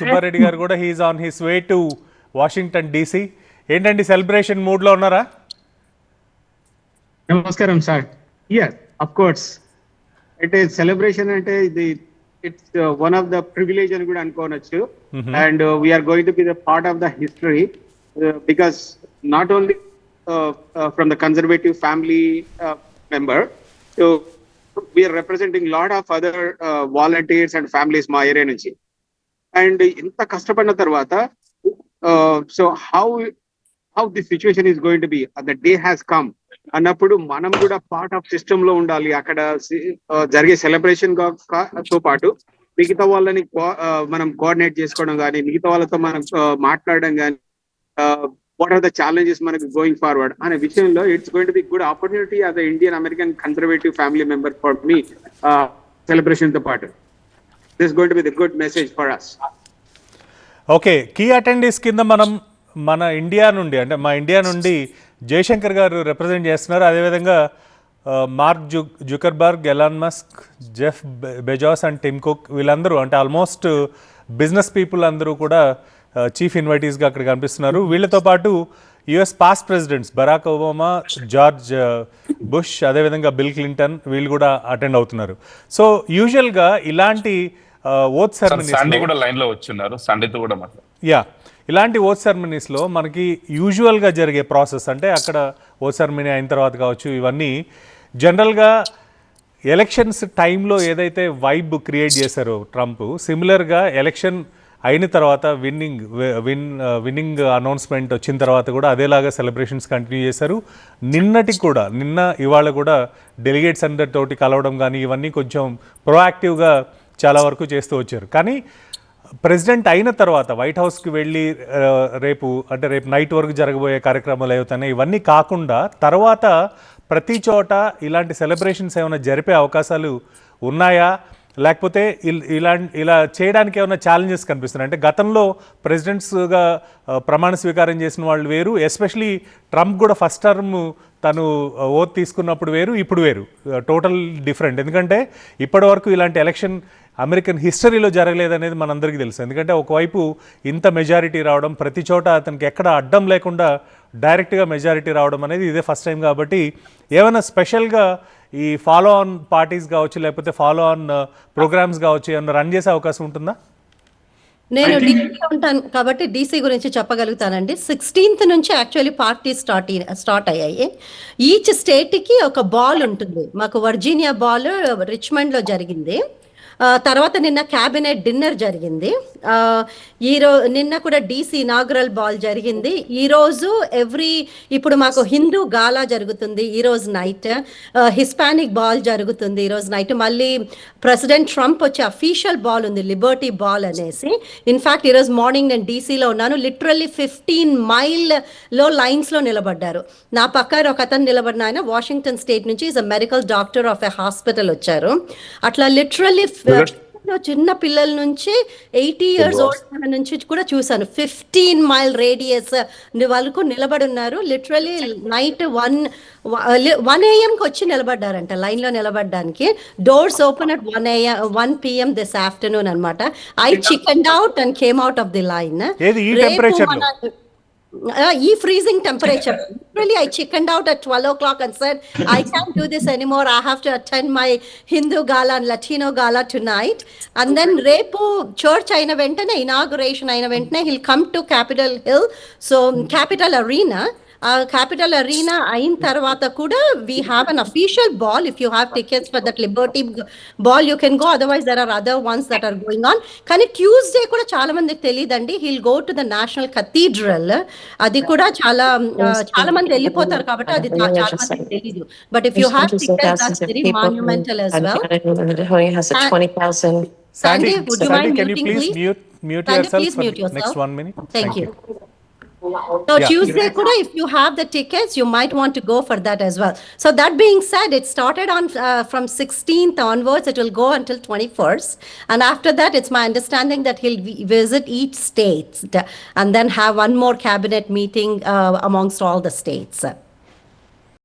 సుబ్బారెడ్డి గారు కూడా he is on his way to Washington DC ఏంటండి సెలబ్రేషన్ మూడ్లో ఉన్నారా? నమస్కారం సార్. ఎస్ అఫ్ కోర్స్ అంటే సెలబ్రేషన్ అంటే ఇది it's one of the privilege అని కూడా అనుకోవచ్చు. And we are going to be the part of the history because not only from the conservative family member so we are representing lot of other volunteers and families మా area నుంచి. And ఇంత కష్టపడిన తర్వాత so how how the situation is going to be the day has come అన్నప్పుడు మనం కూడా part of సిస్టమ్లో ఉండాలి. అక్కడ జరిగే సెలబ్రేషన్తో పాటు మిగతా వాళ్ళని మనం కోఆర్డినేట్ చేసుకోవడం కానీ మిగతా వాళ్ళతో మనం మాట్లాడడం కానీ వాట్ ఆర్ ద ఛాలెంజెస్ మనకి గోయింగ్ ఫార్వర్డ్ అనే విషయంలో it's going to be good opportunity as Indian American conservative family member for me సెలబ్రేషన్తో పాటు. This going to be the good message for us. Okay key attendees కింద మనం మన India నుండి అంటే మా ఇండియా నుండి జయశంకర్ గారు రిప్రజెంట్ చేస్తున్నారు. అదేవిధంగా మార్క్ జు Zuckerberg Elon Musk Jeff Bezos and Tim Cook వీళ్ళందరూ అంటే ఆల్మోస్ట్ బిజినెస్ పీపుల్ అందరూ కూడా చీఫ్ ఇన్వైటీస్గా అక్కడ కనిపిస్తున్నారు. వీళ్ళతో పాటు US past presidents Barack Obama George Bush అదేవిధంగా బిల్ క్లింటన్ వీళ్ళు కూడా అటెండ్ అవుతున్నారు. సో యూజువల్గా ఇలాంటి ఓత్ సెరమనీస్ కూడా లైన్లో వచ్చున్నారు. సండేతో కూడా మాట్లాడు యా. ఇలాంటి ఓట్ సెరమనీస్లో మనకి యూజువల్గా జరిగే ప్రాసెస్ అంటే అక్కడ ఓట్ సెరమనీ అయిన తర్వాత కావచ్చు ఇవన్నీ జనరల్గా ఎలక్షన్స్ టైంలో ఏదైతే వైబ్ క్రియేట్ చేశారో ట్రంప్ సిమిలర్గా ఎలక్షన్ అయిన తర్వాత విన్నింగ్ విన్ విన్నింగ్ అనౌన్స్మెంట్ వచ్చిన తర్వాత కూడా అదేలాగా సెలబ్రేషన్స్ కంటిన్యూ చేశారు. నిన్నటి కూడా నిన్న ఇవాళ కూడా డెలిగేట్స్ అందరితోటి కలవడం కానీ ఇవన్నీ కొంచెం ప్రొయాక్టివ్గా చాలా వరకు చేస్తూ వచ్చారు. కానీ ప్రెసిడెంట్ అయిన తర్వాత వైట్ హౌస్కి వెళ్ళి రేపు అంటే రేపు నైట్ వరకు జరగబోయే కార్యక్రమాలు అవుతున్నాయి ఇవన్నీ కాకుండా తర్వాత ప్రతి చోట ఇలాంటి సెలబ్రేషన్స్ ఏమైనా జరిపే అవకాశాలు ఉన్నాయా? లేకపోతే ఇలా ఇలా చేయడానికి ఏమైనా ఛాలెంజెస్ కనిపిస్తున్నాయి? అంటే గతంలో ప్రెసిడెంట్స్గా ప్రమాణ స్వీకారం చేసిన వాళ్ళు వేరు ఎస్పెషలీ ట్రంప్ కూడా ఫస్ట్ టర్మ్ తను ఓత్ తీసుకున్నప్పుడు వేరు ఇప్పుడు వేరు. Total different. ఎందుకంటే ఇప్పటి వరకు ఇలాంటి ఎలక్షన్ అమెరికన్ హిస్టరీలో జరగలేదనేది మనందరికీ తెలుసు. ఎందుకంటే ఒకవైపు ఇంత మెజారిటీ రావడం ప్రతి చోట అతనికి ఎక్కడ అడ్డం లేకుండా డైరెక్ట్గా మెజారిటీ రావడం అనేది ఇదే ఫస్ట్ టైం కాబట్టి ఏమైనా స్పెషల్గా ఈ ఫాలో ఆన్ పార్టీస్ కావచ్చు లేకపోతే ఫాలో ఆన్ ప్రోగ్రామ్స్ కావచ్చు ఏమైనా రన్ చేసే అవకాశం ఉంటుందా? నేను డీసీలో ఉంటాను కాబట్టి డీసీ గురించి చెప్పగలుగుతానండి. సిక్స్టీన్త్ నుంచి యాక్చువల్లీ పార్టీ స్టార్ట్ స్టార్ట్ అయ్యాయి. ఈచ్ స్టేట్కి ఒక బాల్ ఉంటుంది. మాకు వర్జీనియా బాల్ రిచ్మండ్లో జరిగింది. తర్వాత నిన్న క్యాబినెట్ డిన్నర్ జరిగింది. ఆ, ఈ రో నిన్న కూడా డీసీ ఇనాగ్రల్ బాల్ జరిగింది. ఈరోజు ఎవ్రీ ఇప్పుడు మాకు హిందూ గాలా జరుగుతుంది ఈరోజు నైట్. హిస్పానిక్ బాల్ జరుగుతుంది ఈరోజు నైట్. మళ్ళీ ప్రెసిడెంట్ ట్రంప్ వచ్చే అఫీషియల్ బాల్ ఉంది లిబర్టీ బాల్ అనేసి. ఇన్ఫ్యాక్ట్ ఈరోజు మార్నింగ్ నేను డీసీలో ఉన్నాను. లిటరల్లీ ఫిఫ్టీన్ మైల్లో లైన్స్లో నిలబడ్డారు. నా పక్కన ఒక అతను నిలబడిన ఆయన వాషింగ్టన్ స్టేట్ నుంచి is a medical doctor of a hospital వచ్చారు. అట్లా లిటరల్లీ చిన్న పిల్లల నుంచి ఎయిటీ ఇయర్స్ ఓల్డ్ నుంచి కూడా చూసాను ఫిఫ్టీన్ మైల్ రేడియస్ వరకు నిలబడి ఉన్నారు. లిటరలీ నైట్ వన్ వన్ ఏఎంకి వచ్చి నిలబడ్డారంట లైన్లో నిలబడడానికి. Doors open at one AM one PM this afternoon అన్నమాట. I chicken out and came out of the line uh, freezing temperature. Really, I chickened out at 12 o'clock and said, I can't do this anymore. I have to attend my Hindu gala and Latino gala tonight. And then Repu church aina ventane, inauguration aina ventane, he'll come to Capitol Hill, so Capitol Arena. Capitol Arena ఆ Capitol Arena అయిన తర్వాత కూడా we have an official ball if you have tickets for that Liberty Ball you can go otherwise there are other ones that are going on కానీ Tuesday కూడా చాలా మందికి తెలియదండి he'll go to the National Cathedral అది కూడా చాలా చాలా మంది వెళ్ళిపోతారు కాబట్టి అది చాలా మందికి తెలియదు but if you have tickets that's very monumental as well has a. Sandy, would you Sandy, mind can you muting, please please? mute mute Sandy, yourself please for mute yourself. next one minute? Thank you. So Yeah. Tuesday, kuda, if you have the tickets, you might want to go for that as well. So that being said, it started on uh, from 16th onwards. It will go until 21st, and after that, it's my understanding that he'll visit each state and then have one more cabinet meeting uh, amongst all the states.